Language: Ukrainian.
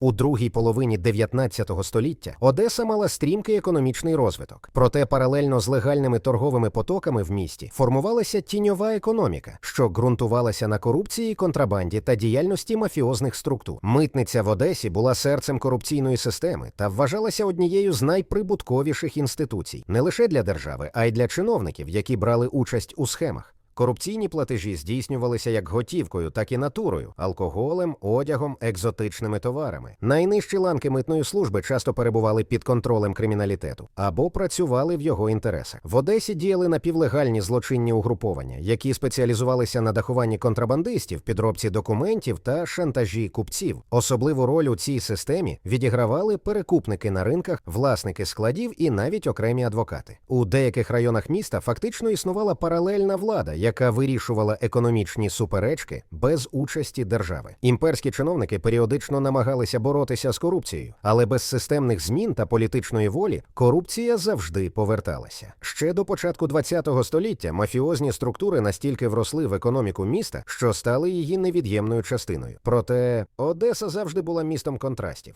У другій половині 19 століття Одеса мала стрімкий економічний розвиток. Проте паралельно з легальними торговими потоками в місті формувалася тіньова економіка, що ґрунтувалася на корупції, контрабанді та діяльності мафіозних структур. Митниця в Одесі була серцем корупційної системи та вважалася однією з найприбутковіших інституцій не лише для держави, а й для чиновників, які брали участь у схемах. Корупційні платежі здійснювалися як готівкою, так і натурою, алкоголем, одягом, екзотичними товарами. Найнижчі ланки митної служби часто перебували під контролем криміналітету або працювали в його інтересах. В Одесі діяли напівлегальні злочинні угруповання, які спеціалізувалися на дахуванні контрабандистів, підробці документів та шантажі купців. Особливу роль у цій системі відігравали перекупники на ринках, власники складів і навіть окремі адвокати. У деяких районах міста фактично існувала паралельна влада, яка вирішувала економічні суперечки без участі держави. Імперські чиновники періодично намагалися боротися з корупцією, але без системних змін та політичної волі корупція завжди поверталася. Ще до початку ХХ століття мафіозні структури настільки вросли в економіку міста, що стали її невід'ємною частиною. Проте Одеса завжди була містом контрастів.